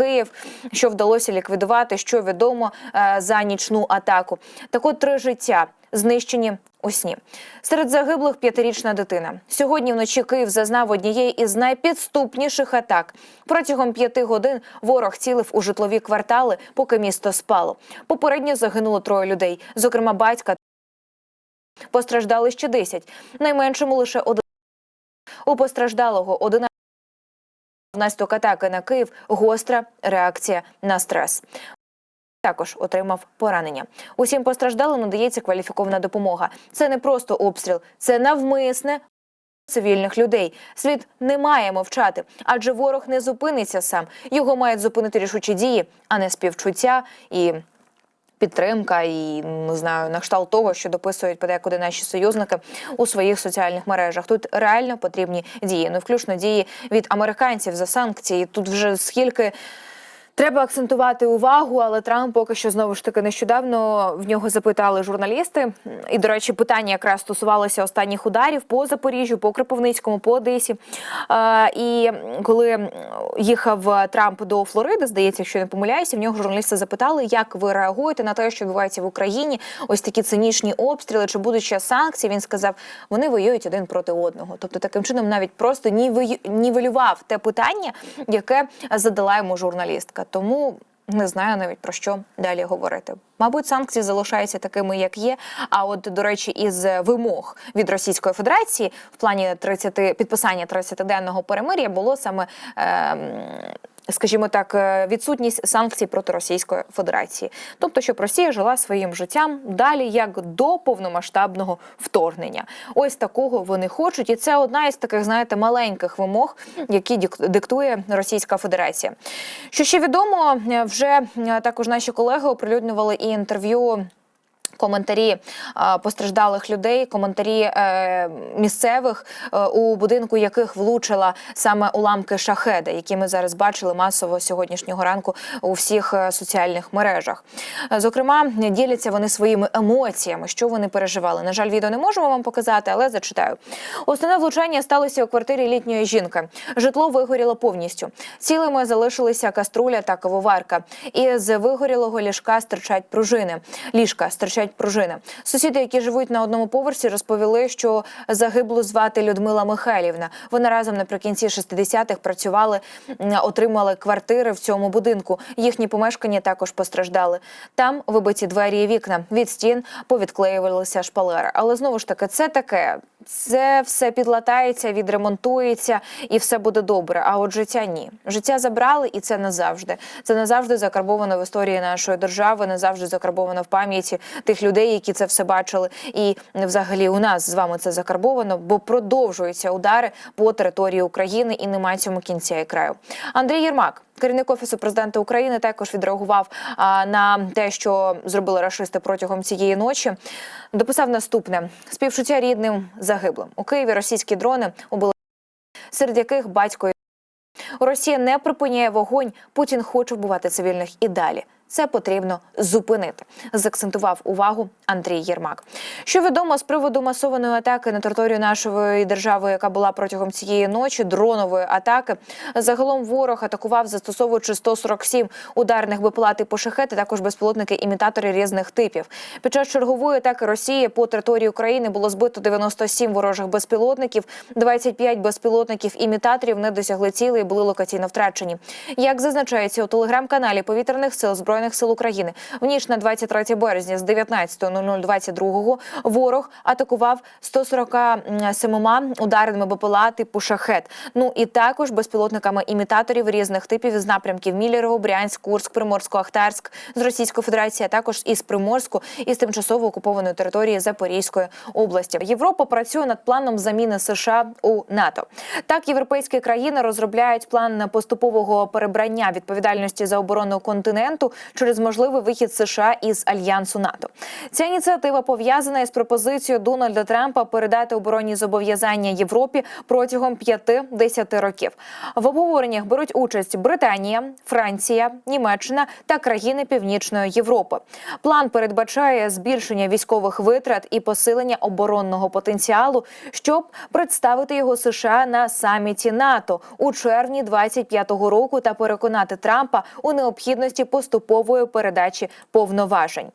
Київ, що вдалося ліквідувати, що відомо е, за нічну атаку. Так от три життя знищені у сні. Серед загиблих п'ятирічна дитина. Сьогодні вночі Київ зазнав однієї із найпідступніших атак. Протягом п'яти годин ворог цілив у житлові квартали, поки місто спало. Попередньо загинуло троє людей, зокрема батька. Постраждали ще 10, найменшому лише один. У постраждалого 11 внаслідок атаки на Київ гостра реакція на стрес. Також отримав поранення. Усім постраждалим надається кваліфікована допомога. Це не просто обстріл, це навмисне цивільних людей. Світ не має мовчати, адже ворог не зупиниться сам. Його мають зупинити рішучі дії, а не співчуття і. Підтримка і не знаю на кшталт того, що дописують подекуди наші союзники у своїх соціальних мережах. Тут реально потрібні дії, ну включно дії від американців за санкції. Тут вже скільки Треба акцентувати увагу, але Трамп поки що знову ж таки нещодавно в нього запитали журналісти. І, до речі, питання якраз стосувалося останніх ударів по Запоріжжю, по Кропивницькому, по Одесі. І коли їхав Трамп до Флориди, здається, що не помиляюся, в нього журналісти запитали, як ви реагуєте на те, що відбувається в Україні. Ось такі цинічні обстріли, чи будуть ще санкції. Він сказав, вони воюють один проти одного. Тобто, таким чином навіть просто нівелював те питання, яке задала йому журналістка. Тому не знаю навіть про що далі говорити. Мабуть, санкції залишаються такими, як є. А от до речі, із вимог від Російської Федерації в плані 30 підписання 30-денного перемир'я було саме. Е, Скажімо так, е, відсутність санкцій проти Російської Федерації, тобто, щоб Росія жила своїм життям далі як до повномасштабного вторгнення. Ось такого вони хочуть, і це одна із таких, знаєте, маленьких вимог, які диктує Російська Федерація. Що ще відомо, е, вже е, також наші колеги оприлюднювали і інтерв'ю. Коментарі постраждалих людей, коментарі е, місцевих, е, у будинку яких влучила саме уламки шахеда, які ми зараз бачили масово сьогоднішнього ранку у всіх е, соціальних мережах. Е, Зокрема, діляться вони своїми емоціями, що вони переживали. На жаль, відео не можемо вам показати, але зачитаю. Основне влучання сталося у квартирі літньої жінки. Житло вигоріло повністю. Цілими залишилися каструля та кавоварка. І з вигорілого ліжка стирчать пружини. Ліжка стирчать пружини. Сусіди, які живуть на одному поверсі, розповіли, що загиблу звати Людмила Михайлівна. Вона разом наприкінці 60-х працювали, отримали квартири в цьому будинку. Їхні помешкання також постраждали. Там вибиті двері і вікна. Від стін повідклеювалися шпалери. Але знову ж таки, це таке. Це все підлатається, відремонтується і все буде добре. А от життя ні. Життя забрали, і це назавжди. Це назавжди закарбовано в історії нашої держави, назавжди закарбовано в пам'яті тих людей, які це все бачили. І взагалі у нас з вами це закарбовано, бо продовжуються удари по території України і немає цьому кінця і краю. Андрій Єрмак. Керівник офісу президента України також відреагував а, на те, що зробили рашисти протягом цієї ночі. Дописав наступне: співчуття рідним загиблим у Києві. Російські дрони убили серед яких батько Росія не припиняє вогонь. Путін хоче вбивати цивільних і далі. Це потрібно зупинити. Закцентував увагу Андрій Єрмак. Що відомо з приводу масованої атаки на територію нашої держави, яка була протягом цієї ночі, дронової атаки. Загалом ворог атакував, застосовуючи 147 ударних БПЛА по шахети, також безпілотники імітатори різних типів. Під час чергової атаки Росії по території України було збито 97 ворожих безпілотників, 25 безпілотників імітаторів не досягли цілей і були локаційно втрачені. Як зазначається у телеграм-каналі повітряних сил збройних сил України, в ніч на 23 березня з 19.0022 ворог атакував 147 ударними БПЛА типу шахет. Ну і також безпілотниками імітаторів різних типів з напрямків Мілєрово, Брянськ, Курськ, Приморсько, Ахтарськ з Російської Федерації, а також із Приморську із тимчасово окупованої території Запорізької області. Європа працює над планом заміни США у НАТО. Так, європейські країни розробляють план поступового перебрання відповідальності за оборону континенту через можливий вихід США із альянсу НАТО. Ця ініціатива пов'язана із пропозицією Дональда Трампа передати оборонні зобов'язання Європі протягом 5-10 років. В обговореннях беруть участь Британія, Франція, Німеччина та країни Північної Європи. План передбачає збільшення військових витрат і посилення оборонного потенціалу, щоб представити його США на саміті НАТО у червні 25-го року та переконати Трампа у необхідності поступової передачі повноважень.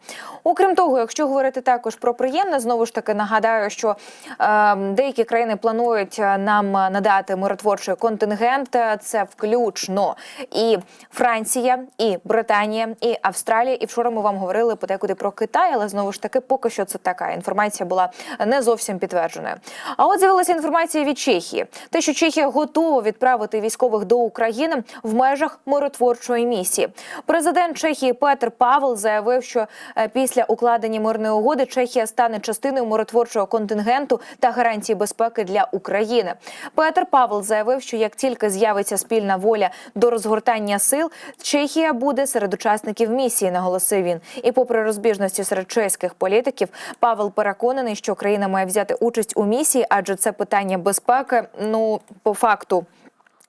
Окрім того, якщо говорити також про приємне, знову ж таки нагадаю, що е, деякі країни планують е, нам надати миротворчий контингент. Це включно і Франція, і Британія, і Австралія. І вчора ми вам говорили подекуди про Китай, але знову ж таки, поки що це така інформація була не зовсім підтвердженою. А от з'явилася інформація від Чехії: те, що Чехія готова відправити військових до України в межах миротворчої місії. Президент Чехії Петр Павел заявив, що е, після укладення мирної угоди Чехія стане частиною миротворчого контингенту та гарантії безпеки для України. Петр Павел заявив, що як тільки з'явиться спільна воля до розгортання сил, Чехія буде серед учасників місії, наголосив він. І попри розбіжності серед чеських політиків, Павел переконаний, що країна має взяти участь у місії, адже це питання безпеки. Ну по факту.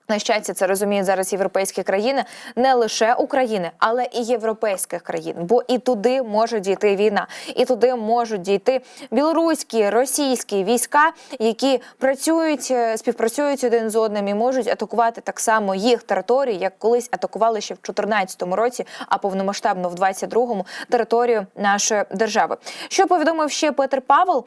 На щастя, це розуміють зараз європейські країни, не лише України, але і європейських країн. Бо і туди може дійти війна, і туди можуть дійти білоруські, російські війська, які працюють, е, співпрацюють один з одним і можуть атакувати так само їх території, як колись атакували ще в 2014 році, а повномасштабно в 22-му територію нашої держави. Що повідомив ще Петр Павел?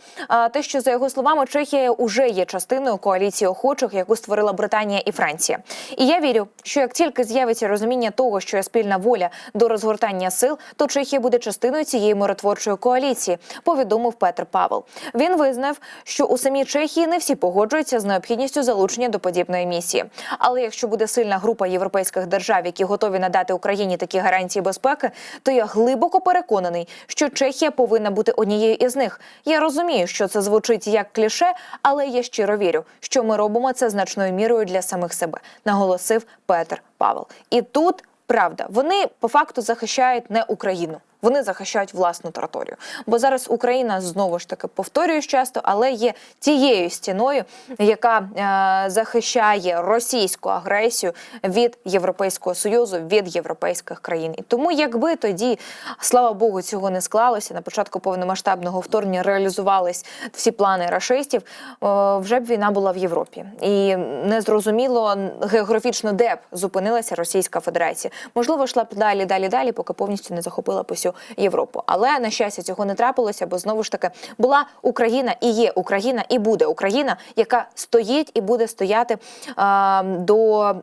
Те, що за його словами, Чехія уже є частиною коаліції охочих, яку створила Британія і Франція. І я вірю, що як тільки з'явиться розуміння того, що є спільна воля до розгортання сил, то Чехія буде частиною цієї миротворчої коаліції. Повідомив Петр Павел. Він визнав, що у самій Чехії не всі погоджуються з необхідністю залучення до подібної місії. Але якщо буде сильна група європейських держав, які готові надати Україні такі гарантії безпеки, то я глибоко переконаний, що Чехія повинна бути однією із них. Я розумію, що це звучить як кліше, але я щиро вірю, що ми робимо це значною мірою для самих себе, наголосив Петр Павел. І тут правда, вони по факту захищають не Україну. Вони захищають власну територію. Бо зараз Україна знову ж таки повторююсь часто, але є тією стіною, яка е, захищає російську агресію від Європейського союзу, від європейських країн. І тому, якби тоді, слава Богу, цього не склалося на початку повномасштабного вторгнення реалізувались всі плани рашистів, е, вже б війна була в Європі. І незрозуміло географічно, де б зупинилася Російська Федерація. Можливо, йшла б далі, далі, далі, поки повністю не захопила по всю Європу. Але на щастя цього не трапилося, бо знову ж таки була Україна і є Україна, і буде Україна, яка стоїть і буде стояти е, до.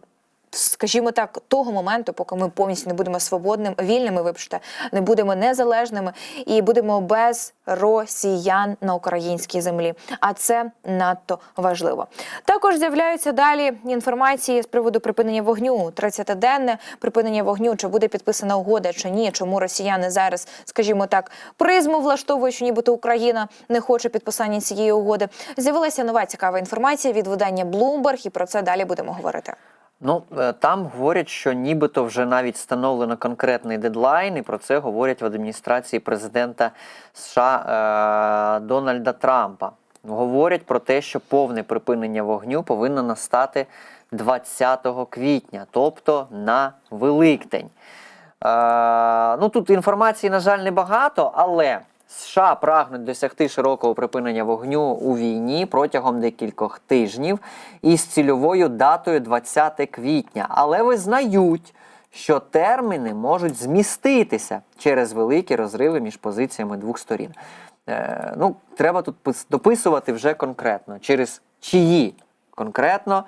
Скажімо так, того моменту, поки ми повністю не будемо свободними, вільними, вибачте, не будемо незалежними і будемо без росіян на українській землі. А це надто важливо. Також з'являються далі інформації з приводу припинення вогню. 30-денне припинення вогню. Чи буде підписана угода, чи ні? Чому росіяни зараз, скажімо так, призму влаштовують, що нібито Україна не хоче підписання цієї угоди? З'явилася нова цікава інформація від видання Bloomberg, і про це далі будемо говорити. Ну е, там говорять, що нібито вже навіть встановлено конкретний дедлайн, і про це говорять в адміністрації президента США е, Дональда Трампа. Говорять про те, що повне припинення вогню повинно настати 20 квітня, тобто на Великдень. Е, ну тут інформації, на жаль, небагато, але США прагнуть досягти широкого припинення вогню у війні протягом декількох тижнів із цільовою датою 20 квітня, але визнають, що терміни можуть зміститися через великі розриви між позиціями двох сторін. Е, ну, треба тут дописувати вже конкретно, через чиї конкретно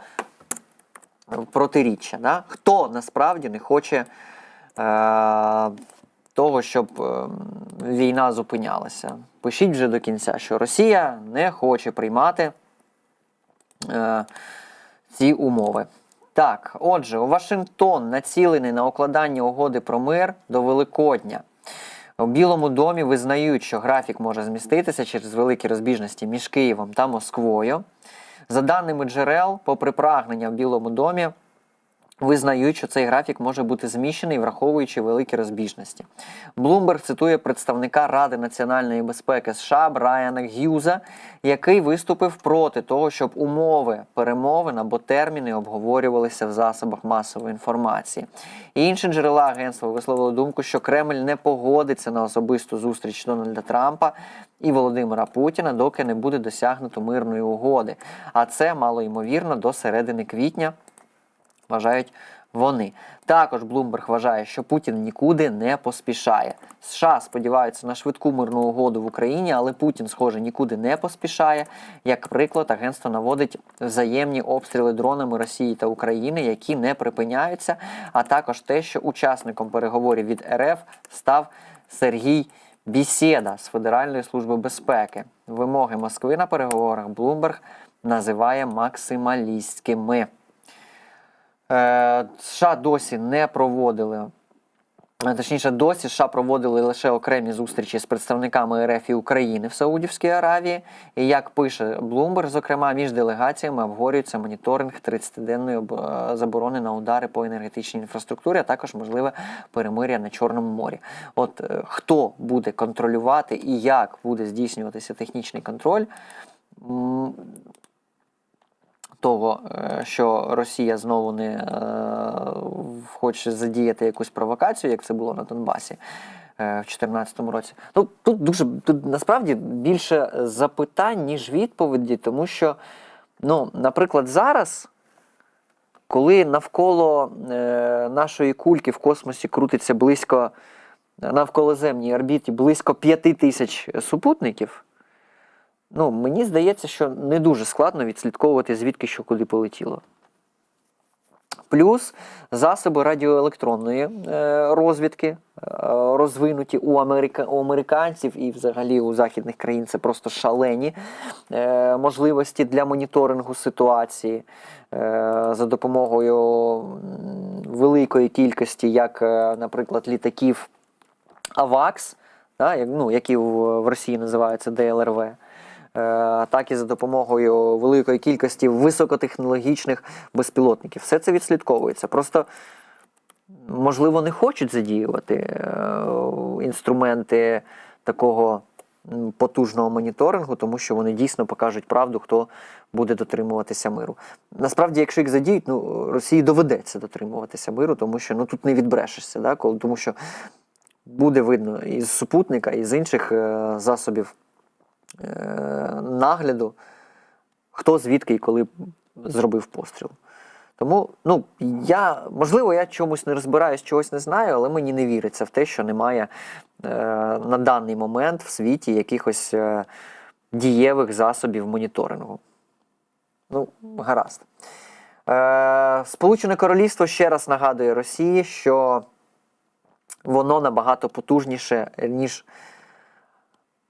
протиріччя. Да? Хто насправді не хоче е, того, щоб е, війна зупинялася. Пишіть вже до кінця, що Росія не хоче приймати е, ці умови. Так, отже, Вашингтон націлений на укладання угоди про мир до Великодня. У Білому домі визнають, що графік може зміститися через великі розбіжності між Києвом та Москвою. За даними джерел, попри прагнення в Білому домі Визнають, що цей графік може бути зміщений, враховуючи великі розбіжності. Блумберг цитує представника Ради національної безпеки США Брайана Г'юза, який виступив проти того, щоб умови перемовин або терміни обговорювалися в засобах масової інформації. І інші джерела агентства висловили думку, що Кремль не погодиться на особисту зустріч Дональда Трампа і Володимира Путіна, доки не буде досягнуто мирної угоди. А це мало ймовірно до середини квітня вважають вони. Також Блумберг вважає, що Путін нікуди не поспішає. США сподіваються на швидку мирну угоду в Україні, але Путін, схоже, нікуди не поспішає. Як приклад, агентство наводить взаємні обстріли дронами Росії та України, які не припиняються, а також те, що учасником переговорів від РФ став Сергій Бісєда з Федеральної служби безпеки. Вимоги Москви на переговорах Блумберг називає максималістськими. Е, США досі не проводили. е, Точніше, досі США проводили лише окремі зустрічі з представниками РФ і України в Саудівській Аравії. І як пише Блумберг, зокрема, між делегаціями обговорюється моніторинг 30-денної е, заборони на удари по енергетичній інфраструктурі, а також можливе перемир'я на Чорному морі. От хто буде контролювати і як буде здійснюватися технічний контроль, того, е, що Росія знову не е, хоче задіяти якусь провокацію, як це було на Донбасі. е, В 2014 році. Ну тут дуже тут насправді більше запитань, ніж відповіді, тому що, ну, наприклад, зараз, коли навколо е, нашої кульки в космосі крутиться близько навколоземній орбіті близько 5 тисяч супутників, ну, мені здається, що не дуже складно відслідковувати, звідки що куди полетіло. Плюс засоби радіоелектронної е, розвідки е, розвинуті у, америка, у американців і взагалі у західних країн це просто шалені е, можливості для моніторингу ситуації за допомогою великої кількості, як, наприклад, літаків АВАКС, ну, які в Росії називаються ДЛРВ. Е, Так і за допомогою великої кількості високотехнологічних безпілотників. Все це відслідковується. Просто, можливо, не хочуть задіювати е, інструменти такого потужного моніторингу, тому що вони дійсно покажуть правду, хто буде дотримуватися миру. Насправді, якщо їх задіють, ну Росії доведеться дотримуватися миру, тому що ну тут не відбрешешся, да, тому що буде видно із супутника, і з інших е, засобів нагляду, хто звідки і коли зробив постріл. Тому, ну, я, можливо, я чомусь не розбираюсь, чогось не знаю, але мені не віриться в те, що немає е, на даний момент в світі якихось е, дієвих засобів моніторингу. Ну, гаразд. Е, Сполучене Королівство ще раз нагадує Росії, що воно набагато потужніше, ніж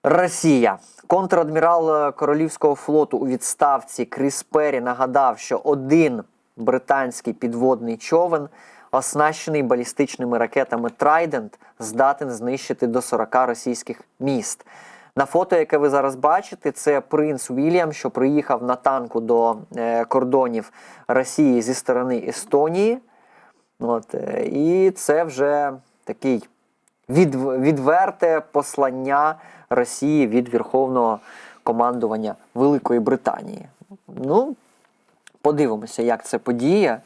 Росія. Контрадмірал е, Королівського флоту у відставці Кріс Перрі нагадав, що один британський підводний човен, оснащений балістичними ракетами Трайдент, здатен знищити до 40 російських міст. На фото, яке ви зараз бачите, це принц Вільям, що приїхав на танку до е, кордонів Росії зі сторони Естонії. От, е, і це вже такий від, відверте послання Росії від Верховного командування Великої Британії. Ну, подивимося, як це подіє,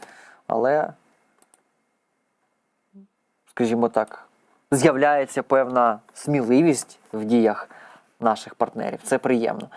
але, скажімо так, з'являється певна сміливість в діях наших партнерів. Це приємно.